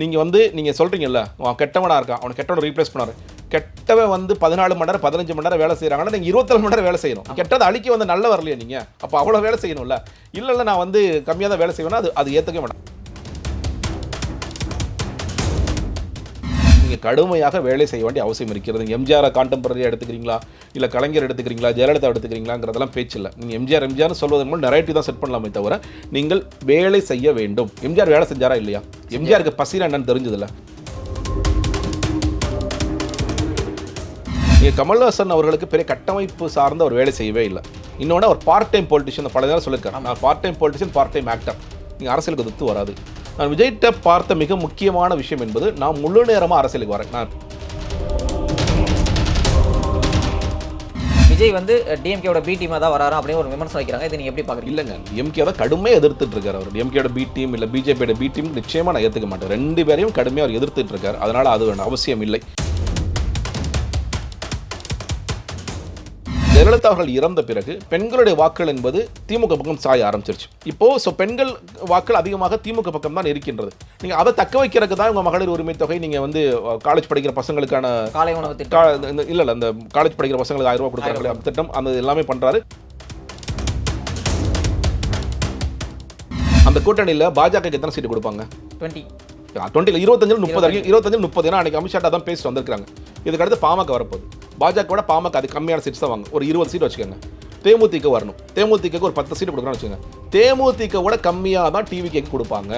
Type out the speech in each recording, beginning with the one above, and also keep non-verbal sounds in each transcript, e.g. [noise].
நீங்கள் வந்து நீங்கள் சொல்கிறீங்கல்ல அவன் கெட்டவனாக இருக்கான் அவனை கெட்டவனை ரீப்ளேஸ் பண்ணாரு. கெட்டவன் வந்து பதினாலு மணி நேரம் பதினஞ்சு மணி நேரம் வேலை செய்கிறாங்கன்னா நீங்கள் இருபத்தேழு மணி நேரம் வேலை செய்யணும். கெட்டதை அழிக்க வந்து நல்ல வரலையா நீங்கள் அப்போ அவ்வளோ வேலை செய்யணும்ல. இல்லை இல்லை நான் வந்து கம்மியாக தான் வேலை செய்வேன்னா அது அது ஏற்றுக்க மாட்டேன். நீங்கள் கடுமையாக வேலை செய்ய வேண்டிய அவசியம் இருக்கிறது. நீங்கள் எம்ஜிஆரை கான்டெம்பரரியாக எடுத்துக்கிறீங்களா? இல்லை கலைஞர் எடுத்துக்கிறீங்களா? ஜெயலலிதா எடுத்துக்கிறீங்களாங்கிறதெல்லாம் பேச்சு இல்லை நீங்கள் எம்ஜிஆர் எம்ஜிஆர்னு சொல்வதன் மூலம் நெரேட்டிவ் தான் செட் பண்ணலாமே தவிர நீங்கள் வேலை செய்ய வேண்டும். எம்ஜிஆர் வேலை செஞ்சாரா இல்லையா? எம்ஜிஆருக்கு பசினா என்னன்னு தெரிஞ்சதில்ல. நீங்கள் கமல்ஹாசன் அவர்களுக்கு பெரிய கட்டமைப்பு சார்ந்த ஒரு வேலை செய்யவே இல்லை. இன்னொன்று அவர் பார்ட் டைம் பொலிட்டிஷியன் பல நேரம் சொல்லியிருக்காரு. நான் part time politician part time actor நீங்கள் அரசியலுக்கு ஒத்து வராது. நான் விஜய்கிட்ட பார்த்த மிக முக்கியமான விஷயம் என்பது நான் முழு நேரமாக அரசியலுக்கு வரேன். நான் விஜய் வந்து டிஎம்கேவோட பி டீமாக தான் வராரா அப்படின்னு ஒரு விமர்சனம் வைக்கிறாங்க. இதை நீங்க எப்படி பார்க்குறீங்க? இல்லைங்க. டிஎம்கே தான் கடுமையாக எதிர்த்துட்டு இருக்காரு அவர். டிஎம்கேட பி டீம் இல்லை பிஜேபியோட பி டீம் நிச்சயமாக நான் ஏற்றுக்க மாட்டேன். ரெண்டு பேரையும் கடுமையாக அவர் எதிர்த்துட்டு இருக்காரு. அதனால் அது அவசியம் இல்லை. ஜெயலலிதா அவர்கள் இறந்த பிறகு பெண்களுடைய வாக்குகள் என்பது திமுக பக்கம் சாய ஆரம்பிச்சிருச்சு. இப்போ ஸோ பெண்கள் வாக்குகள் அதிகமாக திமுக பக்கம் தான் இருக்கின்றது. நீங்கள் அதை தக்க வைக்கிறதுக்கு தான் உங்கள் மகளிர் உரிமை தொகை நீங்கள் வந்து காலேஜ் படிக்கிற பசங்களுக்கான காலை உணவு இல்ல இல்ல அந்த காலேஜ் படிக்கிற பசங்களுக்கு ஆயிரம் ரூபாய் கொடுக்குறாங்களே அந்த திட்டம் அந்த எல்லாமே பண்றாரு. அந்த கூட்டணியில பாஜக எத்தனை சீட்டு கொடுப்பாங்க? டுவெண்ட்டி. டுவெண்ட்டில இருபத்தஞ்சு முப்பது வரைக்கும் இருபத்தஞ்சு முப்பது ஏன்னா அன்னைக்கு அமித்ஷா தான் பேசிட்டு வந்திருக்காங்க இதுக்கு அடுத்து பாமக வரப்போகுது. பாஜகவோட பாமக அது கம்மியான சீட்ஸ் தான் வாங்க ஒரு இருபது சீட் வச்சுக்கோங்க. தேமுதிக வரணும். தேமுதிக ஒரு பத்து சீட் கொடுக்குறான்னு வச்சுக்கோங்க. தேமுதிகவோட கம்மியாக தான் டிவி கேக் கொடுப்பாங்க.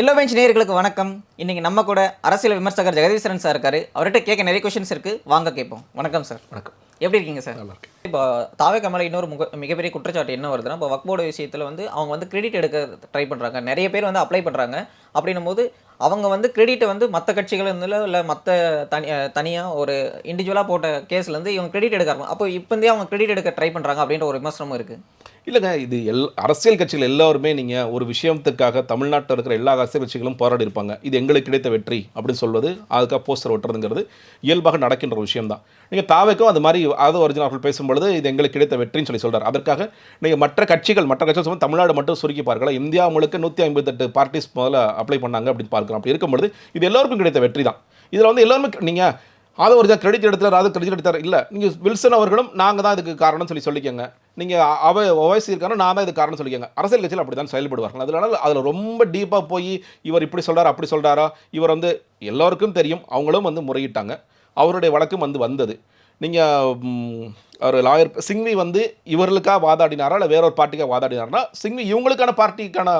எல்லோ பெஞ்ச் நேயர்களுக்கு வணக்கம். இன்னைக்கு நம்ம கூட அரசியல் விமர்சகர் ஜெகதீஸ்வரன் சார் இருக்காரு. அவர்கிட்ட கேட்க நிறைய கொஸ்டின்ஸ் இருக்கு. வாங்க கேட்போம். வணக்கம் சார் வணக்கம். எப்படி இருக்கீங்க சார் நல்லா இப்போ தாவே கமல இன்னொரு முக மிகப்பெரிய குற்றச்சாட்டு என்ன வருதுன்னா இப்போ வக்போர்டு விஷயத்தில் வந்து அவங்க வந்து கிரெடிட் எடுக்க ட்ரை பண்ணுறாங்க நிறைய பேர் வந்து அப்ளை பண்ணுறாங்க அப்படின்னும் போது அவங்க வந்து கிரெடிட்டை வந்து மற்ற கட்சிகள் இருந்தில் இல்லை மற்ற தனி தனியாக ஒரு இண்டிவிஜுவலாக போட்ட கேஸ்லேருந்து இவங்க கிரெடிட் எடுக்க அப்போ இப்போ இருந்தே அவங்க கிரெடிட் எடுக்க ட்ரை பண்ணுறாங்க அப்படின்ற ஒரு விமர்சனமும் இருக்குது இல்லைங்க இது எல் அரசியல் கட்சிகள் எல்லாருமே நீங்கள் ஒரு விஷயத்துக்காக தமிழ்நாட்டில் இருக்கிற எல்லா அரசியல் கட்சிகளும் போராடி இருப்பாங்க. இது எங்களுக்கு கிடைத்த வெற்றி அப்படின்னு சொல்வது அதுக்காக போஸ்டர் ஒட்டுறதுங்கிறது இயல்பாக நடக்கின்ற ஒரு விஷயம் தான் நீங்கள் தாவைக்கும் அது மாதிரி அது ஒரிஜினல் அவர்கள் பேசும்பொழுது இது எங்களுக்கு கிடைத்த வெற்றின்னு சொல்லி சொல்கிறார் அதற்காக நீங்கள் மற்ற கட்சிகள் மற்ற கட்சிகள் சொல்லும்போது தமிழ்நாடு மட்டும் சுருக்கி பார்க்கலாம் இந்தியா முழுக்க நூற்றி ஐம்பத்தெட்டு பார்ட்டிஸ் முதல்ல அப்ளை பண்ணாங்க அப்படின்னு பார்க்கலாம் அப்படி இருக்கும்பொழுது இது எல்லாருக்கும் கிடைத்த வெற்றி தான் இதில் வந்து எல்லோருமே நீங்கள் அதை ஒரு கிரெடிட் எடுத்தார் அது கிரெடிட் எடுத்தார் இல்லை நீங்கள் வில்சன் அவர்களும் நாங்கள் தான் இதுக்கு காரணம் சொல்லி சொல்லிக்கோங்க. நீங்கள் அவ ஓவைசி இருக்காரு நான் தான் இதுக்கு காரணம் சொல்லிக்கோங்க. அரசியல் கட்சியில் அப்படி தான் செயல்படுவார்கள் அதனால அதில் ரொம்ப டீப்பாக போய் இவர் இப்படி சொல்கிறார் அப்படி சொல்கிறாரா இவர் வந்து எல்லோருக்கும் தெரியும் அவங்களும் வந்து முறையிட்டாங்க. அவருடைய வழக்கும் வந்து வந்தது. நீங்கள் ஒரு லாயர் சிங்வி வந்து இவர்களுக்காக வாதாடினாரா? இல்லை வேற ஒரு பார்ட்டிக்காக வாதாடினார்னா சிங்வி இவங்களுக்கான பார்ட்டிக்கான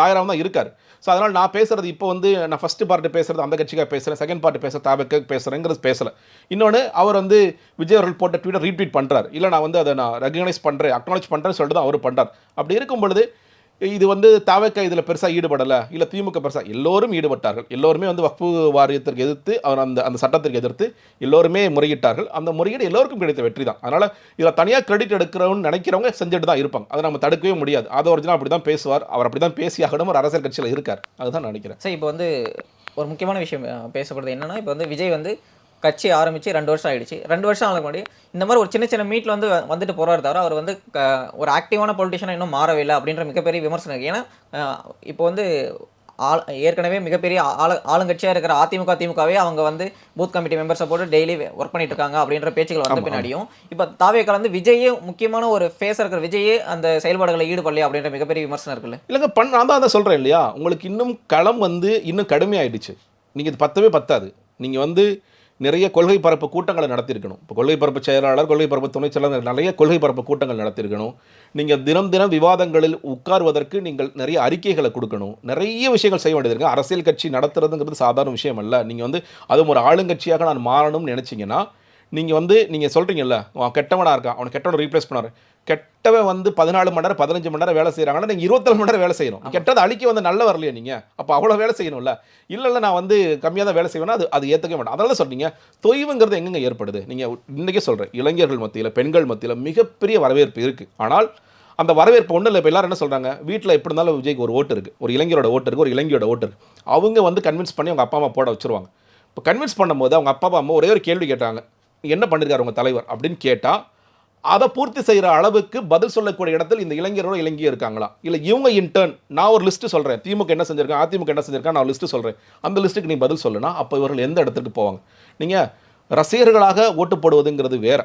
லாயராக தான் இருக்கார். ஸோ அதனால் நான் பேசுகிறது இப்போ வந்து நான் ஃபஸ்ட்டு பார்ட்டி பேசுறது அந்த கட்சிக்காக பேசுகிறேன் செகண்ட் பார்ட்டி பேசுகிற தாபக்கு பேசுகிறேங்கிறது பேசலை. இன்னொன்று அவர் வந்து விஜய் அவர்கள் போட்ட ட்வீட்டை ரீட்வீட் பண்ணுறார் இல்லை நான் வந்து அதை நான் ரெகனைஸ் பண்ணுறேன் அக்னாலேஜ் பண்ணுறேன்னு சொல்லிட்டு தான் அவர் பண்ணுறார் அப்படி இருக்கும் பொழுது இது வந்து தாவக்க இதில் பெருசாக ஈடுபடலை. இல்லை திமுக பெருசாக எல்லோரும் ஈடுபட்டார்கள். எல்லோருமே வந்து வக்ஃபு வாரியத்திற்கு எதிர்த்து அவர் அந்த அந்த சட்டத்திற்கு எதிர்த்து எல்லோருமே முறையிட்டார்கள். அந்த முறையீடு எல்லோருக்கும் கிடைத்த வெற்றி தான். அதனால் இதில் தனியாக கிரெடிட் எடுக்கிறவன்னு நினைக்கிறவங்க செஞ்சுட்டு தான் இருப்பாங்க. அதை நம்ம தடுக்கவே முடியாது. அதை ஒரிஜினல் அப்படி தான் பேசுவார். அவர் அப்படி தான் பேசியாகணும் ஒரு அரசியல் கட்சியில் இருக்கார். அதுதான் நினைக்கிறேன். சரி இப்போ வந்து ஒரு முக்கியமான விஷயம் பேசப்படுறது என்னென்னா இப்போ வந்து விஜய் வந்து கட்சி ஆரம்பித்து ரெண்டு வருஷம் ஆயிடுச்சு. ரெண்டு வருஷம் ஆனதுக்கு முன்னாடி இந்த மாதிரி ஒரு சின்ன சின்ன மீட்டில் வந்து வந்துட்டு போகிறாரு தவிர அவர் வந்து க- ஒரு ஆக்டிவான பொலிட்டிஷனாக இன்னும் மாறவே இல்லை அப்படின்ற மிகப்பெரிய விமர்சனம். இருக்கு ஏன்னா இப்போ வந்து ஆள் ஏற்கனவே மிகப்பெரிய ஆளு ஆளுங்கட்சியாக இருக்கிற அதிமுக திமுகவே அவங்க வந்து பூத் கமிட்டி மெம்பர்ஸை போட்டு டெய்லி ஒர்க் பண்ணிட்டு இருக்காங்க அப்படின்ற பேச்சுகள் வந்த பின்னாடியும் இப்போ தாவேக்கால வந்து விஜயே முக்கியமான ஒரு ஃபேஸாக இருக்கிற விஜயே அந்த செயல்பாடுகளை ஈடுபடலையா அப்படின்ற மிகப்பெரிய விமர்சனம் இருக்குல்ல? இல்லைங்க பண் நான் தான் அதை சொல்கிறேன் இல்லையா? உங்களுக்கு இன்னும் களம் வந்து இன்னும் கடுமையாயிடுச்சு. நீங்கள் இது பத்தவே பத்தாது. நீங்கள் வந்து நிறைய கொள்கை பரப்பு கூட்டங்களை நடத்தியிருக்கணும். இப்போ கொள்கை பரப்பு செயலாளர் கொள்கை பரப்பு துணைச் செயலாளர் நிறைய கொள்கை பரப்பு கூட்டங்கள் நடத்தியிருக்கணும். நீங்கள் தினம் தினம் விவாதங்களில் உட்கார்வதற்கு நீங்கள் நிறைய அறிக்கைகளை கொடுக்கணும். நிறைய விஷயங்கள் செய்ய வேண்டியது இருக்கு. அரசியல் கட்சி நடத்துறதுங்கிறது சாதாரண விஷயம் அல்ல. நீங்கள் வந்து அதுவும் ஒரு ஆளுங்கட்சியாக நான் மாறணும்னு நினச்சிங்கன்னா நீங்கள் வந்து நீங்கள் சொல்கிறீங்கல்ல அவன் கெட்டவனாக இருக்கான் அவனை கெட்டவனை ரீப்ளேஸ் பண்ணாரு கெட்டவன் வந்து பதினாலு மணி நேரம் பதினஞ்சு மணி நேரம் வேலை செய்கிறாங்கன்னா நீங்கள் இருபத்தேழு மணி நேரம் வேலை செய்யணும். கெட்டதை அழிக்க வந்து நல்ல வரலையா நீங்கள் அப்போ அவ்வளோ வேலை செய்யணும்ல. இல்லை இல்லை நான் வந்து கம்மியாக தான் வேலை செய்வேன்னா அது அது ஏற்றுக்க மாட்டேன். அதனால சொல்றீங்க தொய்வுங்கிறது எங்கெங்க ஏற்படுது? நீங்கள் இன்றைக்கே சொல்கிறேன் இளைஞர்கள் மத்தியில் பெண்கள் மத்தியில் மிகப்பெரிய வரவேற்பு இருக்குது ஆனால் அந்த வரவேற்பு ஒன்றும் இல்லை. இப்போ எல்லாரும் என்ன சொல்கிறாங்க வீட்டில் எப்படி இருந்தாலும் விஜய்க்கு ஒரு ஓட்டு இருக்குது ஒரு இளைஞரோட ஓட்டு இருக்குது ஒரு இளைஞரோட ஓட்டு இருக்குது அவங்க வந்து கன்வின்ஸ் பண்ணி அவங்க அப்பா அம்மா போட வச்சுருவாங்க. இப்போ கன்வின்ஸ் பண்ணும்போது அவங்க அப்பா அம்மா ஒரே ஒரு கேள்வி கேட்டாங்க. என்ன பண்ணியிருக்காரு உங்கள் தலைவர் அப்படின்னு கேட்டால் அதை பூர்த்தி செய்கிற அளவுக்கு பதில் சொல்லக்கூடிய இடத்தில் இந்த இளைஞரோட இளைஞர் இருக்காங்களா? இல்லை இவங்க இன்டர்ன் நான் ஒரு லிஸ்ட்டு சொல்கிறேன் திமுக என்ன செஞ்சிருக்கேன் அதிமுக என்ன செஞ்சிருக்கேன் நான் ஒரு லிஸ்ட்டு சொல்கிறேன் அந்த லிஸ்ட்டுக்கு நீ பதில் சொல்லுனா அப்போ இவர்கள் எந்த இடத்துக்கு போவாங்க? நீங்கள் ரசிகர்களாக ஓட்டு போடுவதுங்கிறது வேற.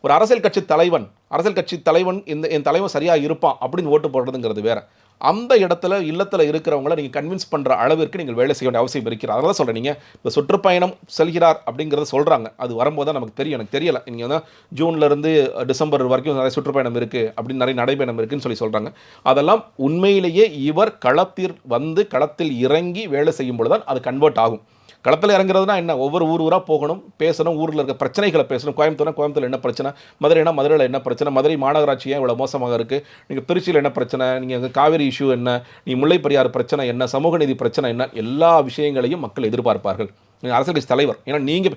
ஒரு அரசியல் கட்சி தலைவன் அரசியல் கட்சி தலைவன் இந்த என் தலைவன் சரியாக இருப்பான் அப்படின்னு ஓட்டு போடுறதுங்கிறது வேறு. அந்த இடத்துல இல்லத்தில் இருக்கிறவங்கள நீங்கள் கன்வின்ஸ் பண்ணுற அளவிற்கு நீங்கள் வேலை செய்ய வேண்டிய அவசியம் இருக்கிறது. அதனால சொல்கிறேன் நீங்கள் இப்போ சுற்றுப்பயணம் செல்கிறார் அப்படிங்கிறத சொல்கிறாங்க அது வரும்போது தான் நமக்கு தெரியும். எனக்கு தெரியலை. நீங்கள் வந்து ஜூன்லேருந்து டிசம்பர் வரைக்கும் நிறைய சுற்றுப்பயணம் இருக்குது அப்படின்னு நிறைய நடைபயணம் இருக்குதுன்னு சொல்லி சொல்கிறாங்க அதெல்லாம் உண்மையிலேயே இவர் களத்தில் வந்து களத்தில் இறங்கி வேலை செய்யும் பொழுது தான் அது கன்வெர்ட் ஆகும். களத்தில் இறங்குறதுனா என்ன? ஒவ்வொரு ஊர் ஊராக போகணும் பேசணும் ஊரில் இருக்க பிரச்சனைகளை பேசணும். கோயம்புத்தூர்னா கோயம்புத்தூர் என்ன பிரச்சனை? மதுரைனா மதுரையில் என்ன பிரச்சனை? மதுரை மாநகராட்சி ஏன் இவ்வளோ மோசமாக இருக்குது நீங்கள் திருச்சியில் என்ன பிரச்சனை? நீங்கள் காவிரி இஷ்யூ என்ன? நீ முல்லை பிரச்சனை என்ன? சமூக நீதி பிரச்சனை என்ன? எல்லா விஷயங்களையும் மக்கள் எதிர்பார்ப்பார்கள். அரசு அரசியல் கட்சி தலைவர். ஏன்னா நீங்கள்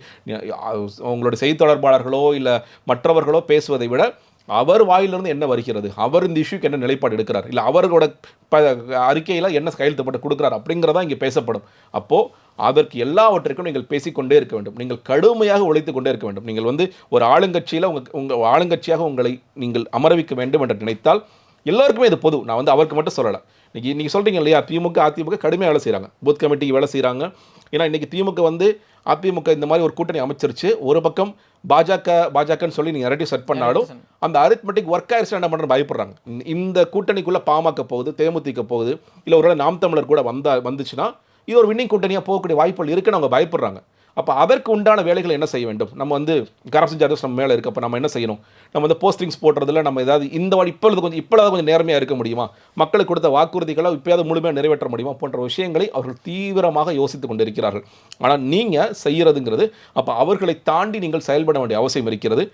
உங்களுடைய செய்தி தொடர்பாளர்களோ இல்லை மற்றவர்களோ பேசுவதை விட அவர் வாயிலிருந்து என்ன வருகிறது? அவர் இந்த இஷ்யூக்கு என்ன நிலைப்பாடு எடுக்கிறார்? இல்லை அவர்களோட ப அறிக்கையில் என்ன கையெழுத்தப்பட்டு கொடுக்குறார் அப்படிங்கிறதா இங்கே பேசப்படும். அப்போது அதற்கு எல்லாவற்றிற்கும் நீங்கள் பேசிக்கொண்டே இருக்க வேண்டும். நீங்கள் கடுமையாக உழைத்து கொண்டே இருக்க வேண்டும். நீங்கள் வந்து ஒரு ஆளுங்கட்சியில் உங்கள் உங்கள் ஆளுங்கட்சியாக உங்களை நீங்கள் அமரவிக்க வேண்டும் என்று நினைத்தால் எல்லாருக்குமே இது பொது. நான் வந்து அவருக்கு மட்டும் சொல்லலை. இன்றைக்கி நீங்கள் சொல்கிறீங்க இல்லையா? திமுக அதிமுக கடுமையாக வேலை செய்கிறாங்க பூத் கமிட்டிக்கு வேலை செய்கிறாங்க ஏன்னா இன்றைக்கி திமுக வந்து அதிமுக இந்த மாதிரி ஒரு கூட்டணி அமைச்சிருச்சு. ஒரு பக்கம் பாஜக பாஜகன்னு சொல்லி நீங்கள் நரேட்டிவ் செட் பண்ணாலும் அந்த அரித்மெட்டிக் ஒர்க் ஆயிடுச்சு என்ன பண்ணுறது பயப்படுறாங்க. இந்த- கூட்டணிக்குள்ளே பாமக போகுது தேமுதிக போகுது இல்லை ஒருவேளை நாம் தமிழர் கூட வந்தா வந்துச்சுன்னா இது ஒரு வின்னிங் கூட்டணியாக போகக்கூடிய வாய்ப்புகள் இருக்குன்னு அவங்க பயப்படுறாங்க. அப்போ அதற்கு உண்டான வேலைகளை என்ன செய்ய வேண்டும்? நம்ம வந்து கரப்ஷன் சார்ஜஸ் நம்ம மேலே இருக்குது அப்போ நம்ம என்ன செய்யணும்? நம்ம வந்து போஸ்டிங்ஸ் போடுறதுல நம்ம ஏதாவது இந்த வாடி இப்பொழுது கொஞ்சம் இப்பொழுது கொஞ்சம் நேர்மையாக இருக்க முடியுமா? மக்களுக்கு கொடுத்த வாக்குறுதிகளை இப்போயாவது முழுமையாக நிறைவேற்ற முடியுமா? போன்ற விஷயங்களை அவர்கள் தீவிரமாக யோசித்துக் கொண்டிருக்கிறார்கள். ஆனால் நீங்கள் செய்கிறதுங்கிறது அப்போ அவர்களை தாண்டி நீங்கள் செயல்பட வேண்டிய அவசியம் இருக்கிறது.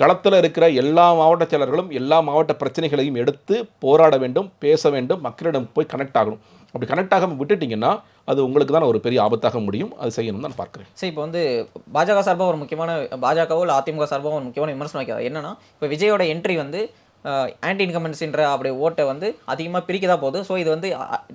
களத்தில் இருக்கிற எல்லா மாவட்ட செயலர்களும் எல்லா மாவட்ட பிரச்சனைகளையும் எடுத்து போராட வேண்டும் பேச வேண்டும் மக்களிடம் போய் கனெக்ட் ஆகணும். அப்படி கனெக்ட் ஆகாமல் விட்டுட்டிங்கன்னா அது உங்களுக்கு தான் ஒரு பெரிய ஆபத்தாக முடியும். அது செய்யணும்னு தான் பார்க்குறேன். சரி இப்போ வந்து பாஜக சார்பாக ஒரு முக்கியமான பாஜகவோ இல்லை அதிமுக சார்பாக ஒரு முக்கியமான விமர்சனம் வைக்கிறது என்னன்னா இப்போ விஜயோட என்ட்ரி வந்து ஆன்டி இன்கம்பன்சின்ற அப்படி ஓட்டை வந்து அதிகமாக பிரிக்க தான் போகுது. ஸோ இது வந்து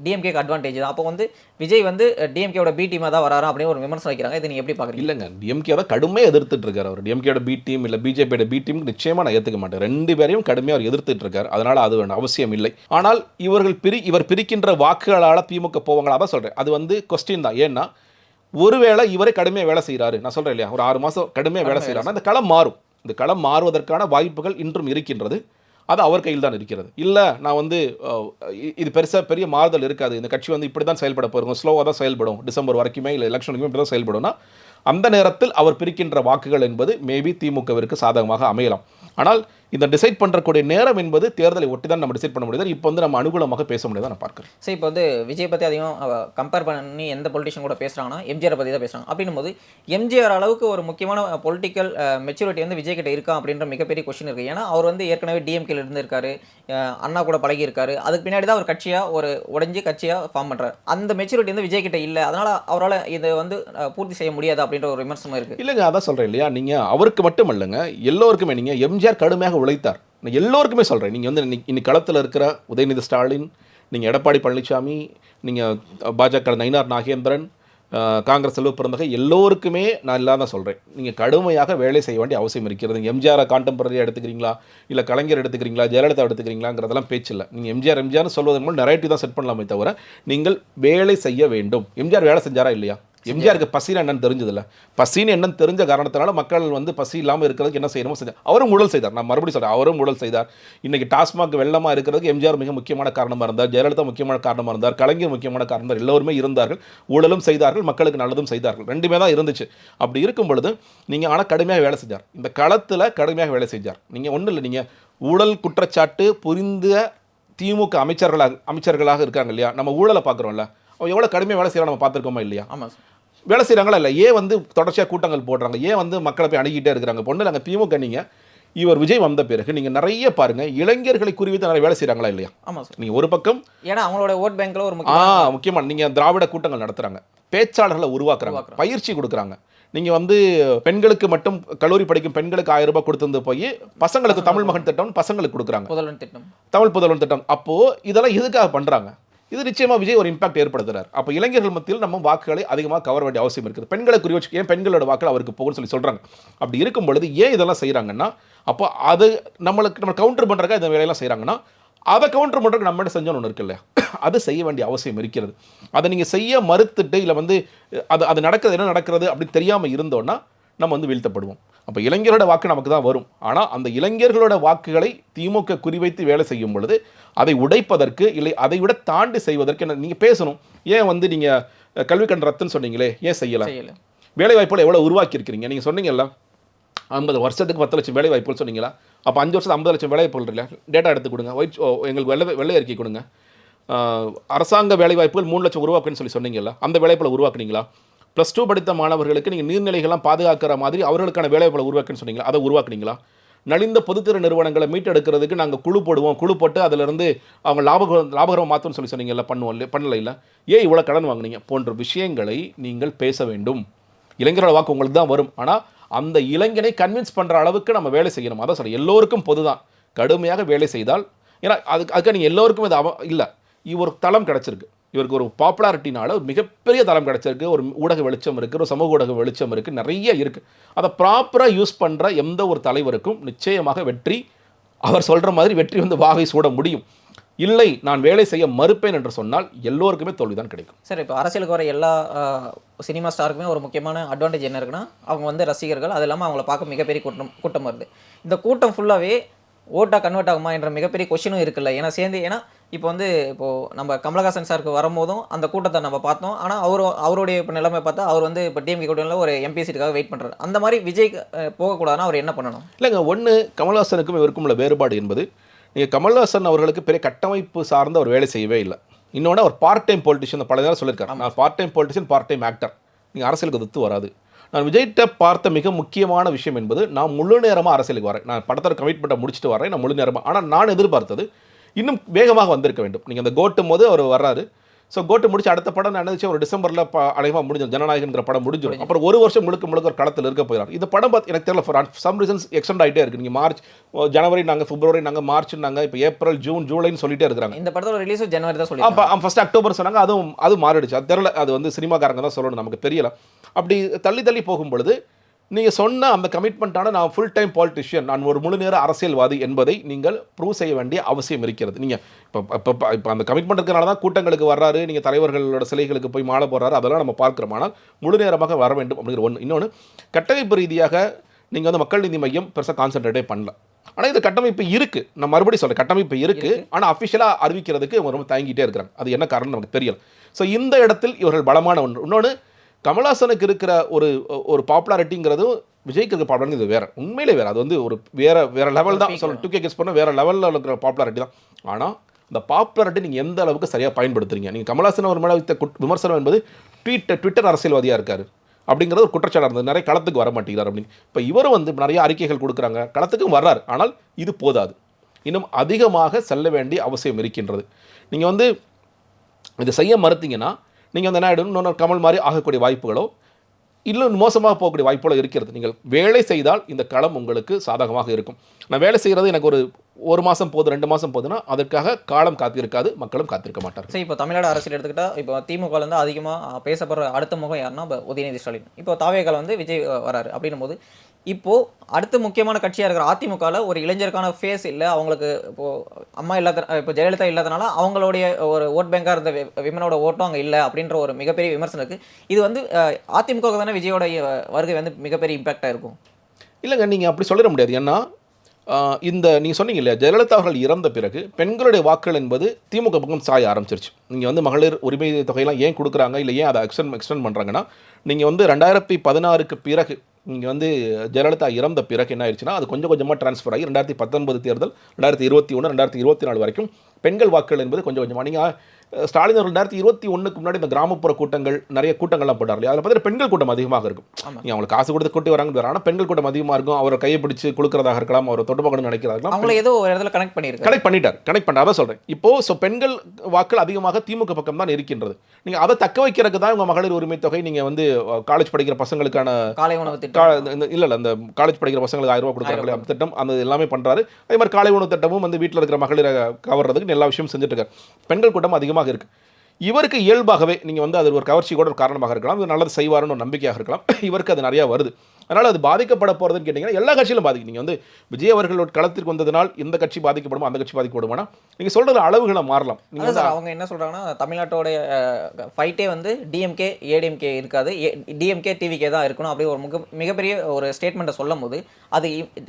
டிஎம்கேக்கு அட்வான்டேஜ் தான். அப்போ வந்து விஜய் வந்து டிஎம்கேவோட பி டீமாக தான் வராரா அப்படின்னு ஒரு விமர்சனம் வைக்கிறாங்க. இதை நீங்கள் எப்படி பார்க்குறீங்க இல்லைங்க. டிஎம்கே தான் கடுமையாக எதிர்த்துட்டு இருக்காரு அவர். டிஎம்கேட பி டீம் இல்லை பிஜேபியோட பி டீம் நிச்சயமாக நான் ஏற்றுக்க மாட்டேன். ரெண்டு பேரையும் கடுமையாக அவர் எதிர்த்துட்டு இருக்காரு. அதனால் அது வேணும் அவசியம் இல்லை. ஆனால் இவர்கள் பிரி இவர் பிரிக்கின்ற வாக்குகளால் திமுக போவாங்களா? தான் சொல்கிறேன் அது வந்து கொஸ்டின் தான். ஏன்னா ஒருவேளை இவரே கடுமையாக வேலை செய்கிறாரு நான் சொல்கிறேன் இல்லையா? ஒரு ஆறு மாதம் கடுமையாக வேலை செய்கிறாருன்னா இந்த களம் மாறும். இந்த களம் மாறுவதற்கான வாய்ப்புகள் இன்றும் இருக்கின்றது. அது அவர் கையில் தான் இருக்கிறது. இல்லை நான் வந்து இது பெருசாக பெரிய மாறுதல் இருக்காது. இந்த கட்சி வந்து இப்படி தான் செயல்பட போகிறோம் ஸ்லோவாக தான் செயல்படும். டிசம்பர் வரைக்குமே இல்லை எலெக்ஷன் இப்படி தான் செயல்படும்னா அந்த நேரத்தில் அவர் பிரிக்கின்ற வாக்குகள் என்பது மேபி திமுகவிற்கு சாதகமாக அமையலாம். ஆனால் இந்த டிசைட் பண்ணுறக்கூடிய நேரம் என்பது தேர்தலை ஒட்டி தான் நம்ம டிசைட் பண்ண முடியாது. இப்போ வந்து நம்ம அனுகூலமாக பேச முடியாது நான் பார்க்குறேன். சரி இப்போ வந்து விஜய் பற்றி அதிகம் கம்பேர் பண்ணி எந்த பொலிட்டிஷியன் கூட பேசுகிறாங்கன்னா எம்ஜிஆர் பற்றி தான் பேசுகிறாங்க அப்படின்னும் போது எம்ஜிஆர் அளவுக்கு ஒரு முக்கியமான பொலிட்டிக்கல் மெச்சூரிட்டி வந்து விஜய் கிட்ட இருக்கா அப்படின்ற மிகப்பெரிய கொஸ்டின் இருக்குது ஏன்னா அவர் வந்து ஏற்கனவே டிஎம்கேல இருந்திருக்காரு அண்ணா கூட பழகி இருக்காரு அதுக்கு பின்னாடி தான் ஒரு கட்சியாக ஒரு உடைஞ்சு கட்சியாக ஃபார்ம் பண்ணுறாரு அந்த மெச்சூரிட்டி வந்து விஜய் கிட்ட இல்லை. அதனால் அவரால் இதை வந்து பூர்த்தி செய்ய முடியாது அப்படின்ற ஒரு விமர்சனம் இருக்குது இல்லைங்க அதான் சொல்கிறேன் இல்லையா? நீங்கள் அவருக்கு மட்டும் இல்லைங்க எல்லோருக்குமே நீங்கள் எம்ஜிஆர் கடுமையாக உழைத்தார். நான் எல்லோருக்குமே சொல்கிறேன் நீங்கள் வந்து இன்னைக்கு இன்னைக்கு களத்தில் இருக்கிற உதயநிதி ஸ்டாலின் நீங்கள் எடப்பாடி பழனிசாமி நீங்கள் பாஜக நயினார் நாகேந்திரன் காங்கிரஸ் செல்வ பிறந்தகை எல்லோருக்குமே நான் இல்லாத சொல்கிறேன் நீங்கள் கடுமையாக வேலை செய்ய வேண்டிய அவசியம் இருக்கிறது. நீங்கள் எம்ஜிஆரை கான்டெம்பரரியாக எடுத்துக்கிறீங்களா? இல்லை கலைஞர் எடுத்துக்கிறீங்களா? ஜெயலலிதா எடுத்துக்கிறீங்களாங்கிறதெல்லாம் பேச்சு இல்லை நீங்கள் எம்ஜிஆர் எம்ஜிஆர்னு சொல்வதன் மூலம் நெரேட்டிவ் தான் செட் பண்ணலாமே தவிர நீங்கள் வேலை செய்ய வேண்டும். எம்ஜிஆர் வேலை செஞ்சாரா இல்லையா? எம்ஜிஆருக்கு பசின்னு என்னன்னு தெரிஞ்சதில்ல. பசின்னு என்னன்னு தெரிஞ்ச காரணத்தினால மக்கள் வந்து பசி இல்லாமல் இருக்கிறதுக்கு என்ன செய்யணுமோ செஞ்சார் அவரும் ஊழல் செய்தார். நான் மறுபடியும் சொல்கிறேன் அவரும் ஊழல் செய்தார். இன்னைக்கு டாஸ்மாக் வெள்ளமாக இருக்கிறதுக்கு எம்ஜிஆர் மிக முக்கியமான காரணமாக இருந்தார். ஜெயலலிதா முக்கியமான காரணமாக இருந்தார். கலைஞர் முக்கியமான காரணம் எல்லோருமே இருந்தார்கள். ஊழலும் செய்தார்கள். மக்களுக்கு நல்லதும் செய்தார்கள். ரெண்டுமே தான் இருந்துச்சு. அப்படி இருக்கும் பொழுது நீங்கள் ஆனால் கடுமையாக வேலை செஞ்சார். இந்த களத்தில் கடுமையாக வேலை செஞ்சார். நீங்கள் ஒன்றும் இல்லை நீங்கள் ஊழல் குற்றச்சாட்டு புரிந்த திமுக அமைச்சர்களாக அமைச்சர்களாக இருக்காங்க இல்லையா? நம்ம ஊழலை பார்க்குறோம்ல. அவன் எவ்வளோ கடுமையாக வேலை செய்யறோம் நம்ம பார்த்துருக்கோமா இல்லையா? ஆமாம் வேலை செய்கிறாங்களா இல்லை? ஏன் வந்து தொடர்ச்சியாக கூட்டங்கள் போடுறாங்க? ஏன் வந்து மக்களை போய் அணுகிட்டே இருக்கிறாங்க? பொண்ணு நாங்கள் திமுக நீங்கள் இவர் விஜய் வந்த பிறகு நீங்கள் நிறைய பாருங்கள் இளைஞர்களை குறிவித்து நிறைய வேலை செய்கிறாங்களா இல்லையா? ஆமாம் சார். நீங்கள் ஒரு பக்கம் ஏன்னா அவங்களோட ஓட் பேங்க்ல ஒரு ஆ முக்கிய முக்கியமாக நீங்கள் திராவிட கூட்டங்கள் நடத்துகிறாங்க பேச்சாளர்களை உருவாக்குறாங்க. பயிற்சி கொடுக்குறாங்க. நீங்கள் வந்து பெண்களுக்கு மட்டும் கல்லூரி படிக்கும் பெண்களுக்கு ஆயிரம் ரூபாய் கொடுத்து போய் பசங்களுக்கு தமிழ் மகன் திட்டம் பசங்களுக்கு கொடுக்குறாங்க. புதல்வன் திட்டம். தமிழ் புதல்வன் திட்டம். அப்போது இதெல்லாம் எதுக்காக பண்ணுறாங்க இது நிச்சயமாக விஜய் ஒரு இம்பாக்ட் ஏற்படுத்துறார். அப்போ இளைஞர்கள் மத்தியில் நம்ம வாக்குகளை அதிகமாக கவர வேண்டிய அவசியம் இருக்குது. பெண்களை குறி வச்சு ஏன் பெண்களோட வாக்கள் அவருக்கு போகும்னு சொல்லி சொல்கிறாங்க அப்படி இருக்கும் பொழுது ஏன் இதெல்லாம் செய்கிறாங்கன்னா அப்போ அது நம்மளுக்கு நம்ம கவுண்டர் பண்ணுறக்கா இந்த வேலையெல்லாம் செய்கிறாங்கன்னா அதை கவுண்டர் பண்ணுறதுக்கு நம்ம என்ன செஞ்சோன்னு ஒன்று இருக்குல்ல [clears throat] அது செய்ய வேண்டிய அவசியம் இருக்கிறது. அதை நீங்கள் செய்ய மறுத்துட்டு இல்லை வந்து அது அது நடக்கிறது என்ன நடக்கிறது அப்படின்னு தெரியாமல் இருந்தோன்னா நம்ம வந்து வீழ்த்தப்படுவோம். அப்போ இளைஞரோட வாக்கு நமக்கு தான் வரும். ஆனால் அந்த இளைஞர்களோட வாக்குகளை திமுக குறிவைத்து வேலை செய்யும் பொழுது அதை உடைப்பதற்கு இல்லை அதை விட தாண்டி செய்வதற்கு என்ன நீங்கள் பேசணும். ஏன் வந்து நீங்கள் கல்வி கண் ரத்துன்னு சொன்னீங்களே ஏன் செய்யலை? செய்யல. வேலை வாய்ப்புகள் எவ்வளோ உருவாக்கி இருக்கிறீங்க நீங்கள் சொன்னீங்கல்ல ஐம்பது வருஷத்துக்கு பத்து லட்சம் வேலை வாய்ப்புகள் சொன்னீங்களா? அப்போ அஞ்சு வருஷத்துக்கு ஐம்பது லட்சம் வேலை வாய்ப்புகள் இல்லை டேட்டா எடுத்து கொடுங்க. ஒயிட் எங்களுக்கு வெள்ளை வெள்ளை அறிக்கை கொடுங்க. அரசாங்க வேலை வாய்ப்புகள் மூணு லட்சம் உருவாக்குன்னு சொல்லி சொன்னீங்கல்ல அந்த வேலைப்புல உருவாக்குனீங்களா? ப்ளஸ் டூ படித்த மாணவர்களுக்கு நீங்கள் நீர்நிலைகள்லாம் பாதுகாக்கிற மாதிரி அவர்களுக்கான வேலைவாய்ப்புகளை உருவாக்குன்னு சொன்னீங்களா? அதை உருவாக்குனீங்களா? நலிந்த பொதுத்துறை நிறுவனங்களை மீட்டெடுக்கிறதுக்கு நாங்கள் குழு போடுவோம். குழு போட்டு அதிலிருந்து அவங்க லாபக லாபகரம் மாற்றணும்னு சொல்லி சொன்னீங்கல்ல பண்ணுவோம் இல்லை பண்ணல இல்லை? ஏன் இவ்வளோ கடன் வாங்குனீங்க? போன்ற விஷயங்களை நீங்கள் பேச வேண்டும். இளைஞரோட வாக்கு உங்களுக்கு தான் வரும். ஆனால் அந்த இளைஞனை கன்வின்ஸ் பண்ணுற அளவுக்கு நம்ம வேலை செய்யணும். அதான் சார் எல்லோருக்கும் பொதுதான் கடுமையாக வேலை செய்தால் ஏன்னா அதுக்கு அதுக்கு நீங்கள் எல்லோருக்கும் இது அவ இல்லை. இவர் தளம் கிடச்சிருக்கு. இவருக்கு ஒரு பாப்புலாரிட்டினால ஒரு மிகப்பெரிய தளம் கிடச்சிருக்கு ஒரு ஊடக வெளிச்சம் இருக்குது ஒரு சமூக ஊடக வெளிச்சம் இருக்குது நிறைய இருக்குது அதை ப்ராப்பராக யூஸ் பண்ணுற எந்த ஒரு தலைவருக்கும் நிச்சயமாக வெற்றி அவர் சொல்கிற மாதிரி வெற்றி வந்து வாகை சூட முடியும். இல்லை நான் வேலை செய்ய மறுப்பேன் என்று சொன்னால் எல்லோருக்குமே தோல்விதான் கிடைக்கும். சார் இப்போ அரசியலுக்கு வர எல்லா சினிமா ஸ்டாருக்குமே ஒரு முக்கியமான அட்வான்டேஜ் என்ன இருக்குன்னா அவங்க வந்து ரசிகர்கள் அது இல்லாமல் அவங்கள பார்க்க மிகப்பெரிய கூட்டம் கூட்டம் வருது. இந்த கூட்டம் ஃபுல்லாகவே ஓட்டாக கன்வெர்ட் ஆகுமா என்ற மிகப்பெரிய கொஷினும் இருக்குல்ல. ஏன்னா சேர்ந்து ஏன்னா இப்போ வந்து இப்போது நம்ம கமலஹாசன் சாருக்கு வரும்போதும் அந்த கூட்டத்தை நம்ம பார்த்தோம். ஆனால் அவர் அவருடைய இப்போ நிலைமை பார்த்தா அவர் வந்து இப்போ டிஎம்கே கூட்டணியில் ஒரு எம்பி சீட்டுக்காக வெயிட் பண்ணுறாரு அந்த மாதிரி விஜய் போகக்கூடாதுன்னா அவர் என்ன பண்ணணும்? இல்லைங்க ஒன்று கமல்ஹாசனுக்கும் இவருக்கும் உள்ள வேறுபாடு என்பது நீங்கள் கமல்ஹாசன் அவர்களுக்கு பெரிய கட்டமைப்பு சார்ந்த ஒரு வேலை செய்யவே இல்லை. இன்னொன்று அவர் பார்ட் டைம் பொலிட்டிஷியன் பல நேரம் சொல்லியிருக்காரு. நான் part time politician part time actor நீங்கள் அரசியலுக்கு ஒத்து வராது. நான் விஜய்கிட்ட பார்த்த மிக முக்கியமான விஷயம் என்பது நான் முழு நேரமாக அரசியலுக்கு வரேன். நான் படத்தோட கமிட்மெண்ட்டை முடிச்சுட்டு வரேன் நான் முழு நேரமாக ஆனால் நான் எதிர்பார்த்தது இன்னும் வேகமாக வந்திருக்க வேண்டும். நீங்கள் அந்த கோட்டும் போது அவர் வர்றாரு. ஸோ கோட்டு முடிச்சு அடுத்த படம் நான் நினைச்சு ஒரு டிசம்பரில் அநேகமாக முடிஞ்சிடும். ஜனநாயகங்கிற படம் முடிஞ்சிடும். அப்புறம் ஒரு வருஷம் முழுக்க முழுக்க ஒரு களத்தில் இருக்க போயிடார் இந்த படம் பார்த்து எனக்கு தெரியல ஃபார் சம் ரீசன்ஸ் எக்ஸ்டெண்ட் ஆகிட்டே இருக்கு. நீங்கள் மார்ச் ஜனவரி நாங்கள் பிப்ரவரி நாங்கள் மார்ச் நாங்கள் இப்போ ஏப்ரல் ஜூன் ஜூலைன்னு சொல்லிட்டே இருக்கிறாங்க. இந்த படத்தோட ரிலீஸும் ஜனவரி தான் சொல்லி அப்போ ஃபஸ்ட் அக்டோபர் சொன்னாங்க அதுவும் அது மாறிடுச்சு. அது தெரியல அது வந்து சினிமாக்காரங்க தான் சொல்லணும் நமக்கு தெரியல. அப்படி தள்ளி தள்ளி போகும் பொழுது நீங்கள் சொன்ன அந்த கமிட்மெண்ட்டான நான் ஃபுல் டைம் பாலிட்டிஷியன் நான் ஒரு முழு நேர அரசியல்வாதி என்பதை நீங்கள் ப்ரூவ் செய்ய வேண்டிய அவசியம் இருக்கிறது. நீங்கள் இப்போ இப்போ இப்போ அந்த கமிட்மெண்ட் இருக்கிறனால தான் கூட்டங்களுக்கு வர்றாரு நீங்கள் தலைவர்களோட சிலைகளுக்கு போய் மாலை போடுறாரு அதெல்லாம் நம்ம பார்க்குறோம். ஆனால் முழு நேரமாக வர வேண்டும் அப்படிங்கிற ஒன்று இன்னொன்று கட்டமைப்பு ரீதியாக நீங்கள் வந்து மக்கள் நீதி மையம் பெருசாக கான்சென்ட்ரேட்டே பண்ணல. ஆனால் இது கட்டமைப்பு இருக்குது நான் மறுபடியும் சொல்கிறேன் கட்டமைப்பு இருக்குது ஆனால் அஃபிஷியலாக அறிவிக்கிறதுக்கு ரொம்ப தயங்கிட்டே இருக்கிறாங்க. அது என்ன காரணம் நமக்கு தெரியல. ஸோ இந்த இடத்தில் இவர்கள் பலமான ஒன்று. இன்னொன்று கமல்ஹாசனுக்கு இருக்கிற ஒரு ஒரு பாப்புலாரிட்டிங்கிறது விஜய்க்கு இருக்கிற பாப்புலாரிட்டி இது வேற. உண்மையிலே வேற. அது வந்து ஒரு வேற வேற லெவல் தான். சொல்ல டூ கே கெஸ் பண்ண வேற லெவலில் இருக்கிற பாப்புலாரிட்டி தான். ஆனால் இந்த பாப்புலாரிட்டி நீங்கள் எந்த அளவுக்கு சரியாக பயன்படுத்துறீங்க? நீங்கள் கமல்ஹாசன் அவர் மேலே வைத்த விமர்சனம் என்பது ட்வீட் ட்விட்டர் அரசியல்வாதியாக இருக்காரு. அப்படிங்கிறது ஒரு குற்றச்சாட்டாக இருந்தது. நிறைய களத்துக்கு வர மாட்டேங்கிறார் அப்படின்னு. இப்போ இவரும் வந்து நிறைய அறிக்கைகள் கொடுக்குறாங்க. களத்துக்கும் வர்றாரு. ஆனால் இது போதாது. இன்னும் அதிகமாக செல்ல வேண்டிய அவசியம் இருக்கின்றது. நீங்கள் வந்து இதை செய்ய மறுத்தீங்கன்னா நீங்கள் அந்த என்ன ஆகிடும் இன்னொரு கமல் மாதிரி ஆகக்கூடிய வாய்ப்புகளோ இன்னும் மோசமாக போகக்கூடிய வாய்ப்புகளோ இருக்கிறது. நீங்கள் வேலை செய்தால் இந்த களம் உங்களுக்கு சாதகமாக இருக்கும். நான் வேலை செய்கிறது எனக்கு ஒரு ஒரு மாதம் போதும் ரெண்டு மாதம் போதுன்னா அதற்காக காலம் காத்திருக்காது மக்களும் காத்திருக்க மாட்டார் சரி இப்போ தமிழ்நாடு அரசியல் எடுத்துக்கிட்டால் இப்போ திமுக வந்து அதிகமாக பேசப்படுற அடுத்த முகம் யாருன்னா இப்போ உதயநிதி ஸ்டாலின். இப்போ தாவேகால் வந்து விஜய் வராரு. அப்படின்னும் போது இப்போது அடுத்த முக்கியமான கட்சியாக இருக்கிற அதிமுகவில் ஒரு இளைஞருக்கான ஃபேஸ் இல்லை. அவங்களுக்கு இப்போது அம்மா இல்லாத இப்போ ஜெயலலிதா இல்லாதனால அவங்களுடைய ஒரு ஓட் பேங்காக இருந்த வி- விமனோட ஓட்டும் அங்கே இல்லை அப்படின்ற ஒரு மிகப்பெரிய விமர்சனம் இருக்குது இது வந்து அதிமுக தானே விஜயோட வருகை வந்து மிகப்பெரிய இம்பாக்டாக இருக்கும்? இல்லைங்க நீங்கள் அப்படி சொல்லிட முடியாது. ஏன்னா இந்த நீங்கள் சொன்னீங்க இல்லையா ஜெயலலிதா அவர்கள் இறந்த பிறகு பெண்களுடைய வாக்குகள் என்பது திமுக பக்கம் சாய ஆரம்பிச்சிருச்சு. நீங்கள் வந்து மகளிர் உரிமை தொகையெல்லாம் ஏன் கொடுக்குறாங்க? இல்லை ஏன் அதை எக்ஸ்டெண்ட் எக்ஸ்டெண்ட் பண்ணுறாங்கன்னா நீங்கள் வந்து ரெண்டாயிரத்தி பதினாறுக்கு பிறகு இங்கே வந்து ஜெயலலிதா இறந்த பிறகு என்ன ஆயிடுச்சுன்னா அது கொஞ்சம் கொஞ்சமாக ட்ரான்ஸ்ஃபர் ஆகி ரெண்டாயிரத்தி பத்தொன்பது தேர்தல் ரெண்டாயிரத்தி இருபத்தி ஒன்று ரெண்டாயிரத்தி இருபத்தி நாலு வரைக்கும் பெண்கள் வாக்குகள் என்பது கொஞ்சம் கொஞ்சமாக நீங்கள் ஸ்டாலின் அவர்கள் ரெண்டாயிரத்தி இருபத்தி ஒன்றுக்கு முன்னாடி இந்த கிராமப்புற கூட்டங்கள் நிறைய கூட்டங்கள்லாம் போட்டார் இல்லையா? அதில் பார்த்தீங்கன்னா பெண்கள் கூட்டம் அதிகமாக இருக்கும். நீங்கள் அவங்களுக்கு காசு கொடுத்து கூட்டி வராங்க ஆனால் பெண்கள் கூட்டம் அதிகமாக இருக்கும். அவரை கையை பிடிச்சு கொடுக்கறதாக இருக்கலாம் அவரை நினைக்கிறதா இருக்கலாம். அவங்கள ஏதோ ஒரு இடத்துல கனெக்ட் பண்ணியிருக்காரு. கனெக்ட் பண்ணிட்டார். கனெக்ட் பண்ண அதான் சொல்கிறேன் இப்போ ஸோ பெண்கள் வாக்கள் அதிகமாக திமுக பக்கம் தான் இருக்கின்றது. நீங்கள் அதை தக்க வைக்கிறதுக்கு தான் உங்கள் மகளிர் உரிமை தொகை நீங்கள் வந்து காலேஜ் படிக்கிற பசங்களுக்கான காலை உணவு திட்டம். இல்ல இல்ல அந்த காலேஜ் படிக்கிற பசங்களுக்கு ஆயிரம் ரூபாய் கொடுக்குறாங்களே அந்த திட்டம் அந்த எல்லாமே பண்றாரு. அதே மாதிரி காலை உணவு திட்டமும் வந்து வீட்டில் இருக்கிற மகளிரை கவர்றதுக்கு எல்லா விஷயமும் செஞ்சுட்டு இருக்காரு. பெண்கள் கூட்டம் அதிகமாக அதிகமாக இருக்குது இவருக்கு இயல்பாகவே நீங்கள் வந்து அது ஒரு கவர்ச்சி கூட ஒரு காரணமாக இருக்கலாம். இது நல்லது செய்வாருன்னு ஒரு நம்பிக்கையாக இருக்கலாம். இவருக்கு அது நிறையா வருது. அதனால் அது பாதிக்கப்பட போகிறதுன்னு கேட்டிங்கன்னா எல்லா கட்சியிலும் பாதிக்கும் நீங்கள் வந்து விஜய் அவர்களோட களத்திற்கு வந்ததுனால் இந்த கட்சி பாதிக்கப்படுமா அந்த கட்சி பாதிக்கப்படுமானா நீங்கள் சொல்கிற அளவுகளை மாறலாம். நீங்கள் அவங்க என்ன சொல்றாங்கன்னா தமிழ்நாட்டோட ஃபைட்டே வந்து டிஎம்கே ஏடிஎம்கே இருக்காது. டிஎம்கே டிவிகே தான் இருக்கணும் அப்படி ஒரு மிக மிகப்பெரிய ஒரு ஸ்டேட்மெண்ட்டை சொல்லும் போது அது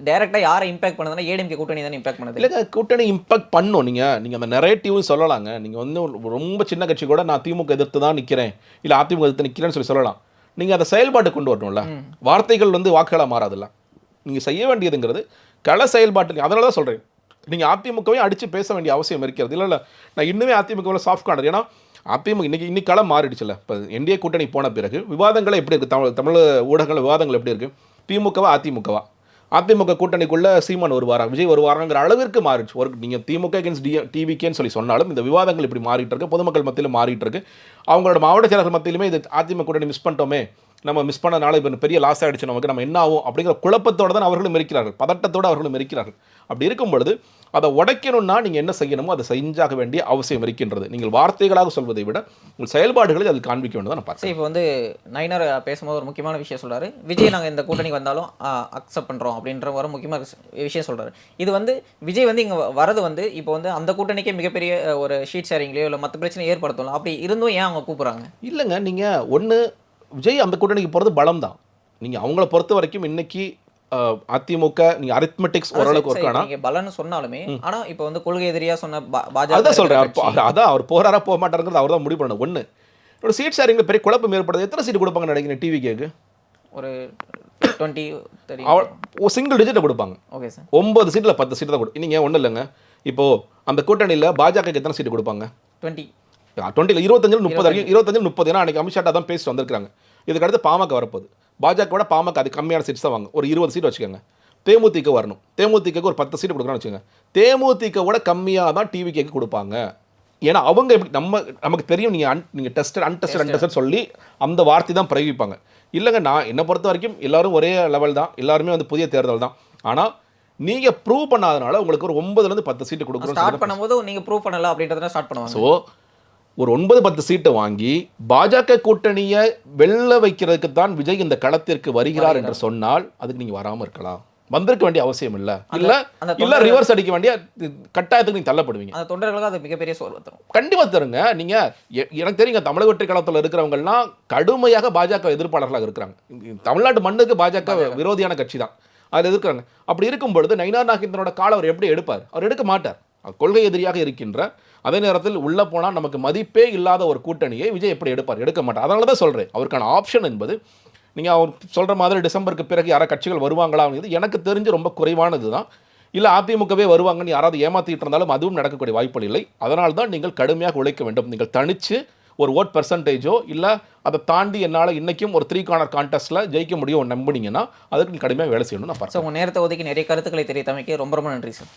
டைரெக்டாக யாரை இம்பாக்ட் பண்ணுதுன்னா ஏடிஎம்கே கூட்டணி தானே இம்பாக்ட் பண்ணுது. இல்லைங்க கூட்டணி இம்பாக்ட் பண்ணும். நீங்கள் நீங்கள் அந்த நெரேட்டிவ் சொல்லலாங்க. நீங்கள் வந்து ரொம்ப சின்ன கட்சி கூட நான் திமுக எதிர்த்து தான் நிற்கிறேன் இல்லை அதிமுக எதிர்த்து நிற்கிறேன்னு சொல்லி சொல்லலாம். நீங்கள் அதை செயல்பாட்டு கொண்டு வரணும்ல. வார்த்தைகள் வந்து வாக்குகளாக மாறாதுல்ல. நீங்கள் செய்ய வேண்டியதுங்கிறது கள செயல்பாட்டு அதனால தான் சொல்கிறேன் நீங்கள் அதிமுகவே அடித்து பேச வேண்டிய அவசியம் இருக்கிறது. இல்லை இல்லை நான் இன்னுமே அதிமுகவில் சாஃப்ட் கார்னர் ஏன்னா அதிமுக இன்னைக்கு இன்னைக்கு களம் மாறிடுச்சுல இப்போ என்டிஏ கூட்டணி போன பிறகு விவாதங்கள் எப்படி இருக்குது தமிழ் தமிழ் ஊடகங்கள் விவாதங்கள் எப்படி இருக்குது திமுகவா அதிமுகவா? அதிமுக கூட்டணிக்குள்ளே சீமான் வருவாரா? விஜய் வருவாராங்கிற அளவிற்கு மாறிடுச்சு. ஒரு நீங்கள் திமுக அகேன்ஸ்ட் டி டிவிகேன்னு சொல்லி சொன்னாலும் இந்த விவாதங்கள் இப்படி மாறிட்டு இருக்கு பொதுமக்கள் மத்தியிலும் மாறிட்டு இருக்கு. அவங்களோட மாவட்ட செயலாளர் மத்தியிலுமே இது அதிமுக கூட்டணி மிஸ் பண்ணிட்டோமே. நம்ம மிஸ் பண்ணனால இப்போ பெரிய லாஸ் ஆயிடுச்சு நமக்கு. நம்ம என்ன ஆகும் அப்படிங்கிற குழப்பத்தோட தான் அவர்களும் இருக்கிறார்கள். பதட்டத்தோடு அவர்களும் இருக்கிறார்கள். அப்படி இருக்கும் பொழுது அதை உடைக்கணும்னா நீங்கள் என்ன செய்யணுமோ அதை செஞ்சாக வேண்டிய அவசியம் இருக்கின்றது. நீங்கள் வார்த்தைகளாக சொல்வதை விட உங்கள் செயல்பாடுகளை அதில் காண்பிக்க வேண்டும் நான் சரி இப்போ வந்து நயினார் பேசும்போது ஒரு முக்கியமான விஷயம் சொல்றாரு. விஜய் நாங்கள் இந்த கூட்டணிக்கு வந்தாலும் அக்செப்ட் பண்ணுறோம் அப்படின்ற ஒரு முக்கியமான விஷ- விஷயம் சொல்றாரு. இது வந்து விஜய் வந்து இங்கே வரது வந்து இப்போ வந்து அந்த கூட்டணிக்கே மிகப்பெரிய ஒரு ஷீட் ஷேரிங்லையோ இல்லை மற்ற பிரச்சனை ஏற்படுத்தலாம் அப்படி இருந்தும் ஏன் அவங்க கூப்பிட்றாங்க? இல்லைங்க நீங்கள் ஒன்று விஜய் அந்த கூட்டணிக்கு போகிறது பலம் தான் நீங்கள் அவங்கள பொறுத்த வரைக்கும் இன்னைக்கு அதிமுக நீங்கள் அரித்மெட்டிக்ஸ் ஓரளவுக்கு ஒர்க் ஆனால் நீங்க பலன்னு சொன்னாலுமே ஆனா இப்போ வந்து கொள்கை எதிரியா சொன்ன பாஜக அதுதான் சொல்கிறேன் கட்சி, அதான் அவர் போறாரா போக மாட்டாருங்கிறது அவர் தான் முடிவு பண்ணணும். ஒன்று என்னோட சீட் ஷேரிங்கில் பெரிய குழப்பம் ஏற்படுது. எத்தனை சீட் கொடுப்பாங்கன்னு நினைக்கிறேன் டிவி கேக்கு ஒரு டுவெண்ட்டி ஒரு சிங்கிள் டிஜிட்டை கொடுப்பாங்க. ஓகே சார் ஒன்பது சீட்டில் பத்து சீட்டு தான் கொடு நீங்கள் ஒன்றும் இல்லைங்க? இப்போது அந்த கூட்டணியில் பாஜகக்கு எத்தனை சீட்டு கொடுப்பாங்க? டுவெண்ட்டி டுவெண்ட்டியில் இருபத்தஞ்சு முப்பது வரைக்கும் இருபத்தஞ்சு முப்பது ஏன்னா அன்றைக்கி அமித்ஷாட்டா தான் பேசிட்டு வந்திருக்காங்க இதுக்கு அடுத்து பாமக வரப்போகுது. பாஜகவோட பாமக அது கம்மியான சீட்ஸ் தான் வாங்க ஒரு இருபது சீட் வச்சுக்கோங்க. தேமுதிக வரணும். தேமுதிகக்கு ஒரு பத்து சீட் கொடுக்குறான்னு வச்சுக்கோங்க. தேமுதிகவோட கம்மியாக தான் டிவிக்கு கொடுப்பாங்க. ஏன்னா அவங்க எப்படி நம்ம நமக்கு தெரியும் நீங்கள் அன் நீங்கள் டெஸ்டட் அன்டெஸ்டட் அன்டெஸ்டட் சொல்லி அந்த வார்த்தை தான் பிரயோகிப்பாங்க. இல்லைங்க நான் என்னை பொறுத்த வரைக்கும் எல்லாரும் ஒரே லெவல் தான். எல்லாருமே வந்து புதிய தேர்தல் தான். ஆனால் நீங்கள் ப்ரூவ் பண்ணாதனால உங்களுக்கு ஒரு ஒன்பதுலேருந்து பத்து சீட்டு கொடுக்குறோம் ஸ்டார்ட் பண்ணும்போது நீங்க ப்ரூவ் பண்ணல அப்படின்றத ஸ்டார்ட் பண்ணுவாங்க. ஸோ ஒரு ஒன்பது பத்து சீட்டை வாங்கி பாஜக கூட்டணியை வெல்ல வைக்கிறதுக்கு தான் விஜய் இந்த களத்திற்கு வருகிறார் என்று சொன்னால் அதுக்கு நீங்க வராம இருக்கலாம். வந்திருக்க வேண்டிய அவசியம் இல்ல. இல்ல இல்ல ரிவர்ஸ் அடிக்க வேண்டிய கட்டாயத்துக்கு நீங்க தள்ளப்படுவீங்க. அந்த தொண்டர்களுக்கு அது மிகப்பெரிய சோர்வு தரும். கண்டிப்பா தருங்க. நீங்க எனக்கு தெரியுங்க தமிழக வெற்றி களத்தில் இருக்கிறவங்கலாம் கடுமையாக பாஜக எதிர்ப்பாளர்களாக இருக்கிறாங்க. தமிழ்நாட்டு மண்ணுக்கு பாஜக விரோதியான கட்சி தான் அதில் எதிர்க்கிறாங்க அப்படி இருக்கும் பொழுது நயினார் நாகேந்திரனோட காலை அவர் எப்படி எடுப்பார்? அவர் எடுக்க மாட்டார். கொள்கை எதிரியாக இருக்கின்ற அதே நேரத்தில் உள்ளே போனால் நமக்கு மதிப்பே இல்லாத ஒரு கூட்டணியை விஜய் எப்படி எடுப்பார்? எடுக்க மாட்டார். அதனால தான் சொல்கிறேன் அவருக்கான ஆப்ஷன் என்பது நீங்கள் அவர் சொல்கிற மாதிரி டிசம்பருக்கு பிறகு யாரா கட்சிகள் வருவாங்களாங்கிறது எனக்கு தெரிஞ்சு ரொம்ப குறைவானது தான். இல்லை அதிமுகவே வருவாங்கன்னு யாராவது ஏமாற்றிட்டு இருந்தாலும் அதுவும் நடக்கக்கூடிய வாய்ப்புகள் இல்லை. அதனால தான் நீங்கள் கடுமையாக உழைக்க வேண்டும். நீங்கள் தனித்து ஒரு ஓட் பெர்சன்டேஜோ இல்லை அதை தாண்டி என்னால் இன்றைக்கும் ஒரு த்ரீ கார்னர் கான்டெஸ்ட்டில் ஜெயிக்க முடியும் நம்பினீங்கன்னா அதுக்கு கடுமையாக வேலை செய்யணும் நான் பார்த்தேன் உங்கள் நேரத்தை ஒதுக்கி நிறைய கருத்துக்களை தெரிய தமிக்க ரொம்ப ரொம்ப நன்றி சார்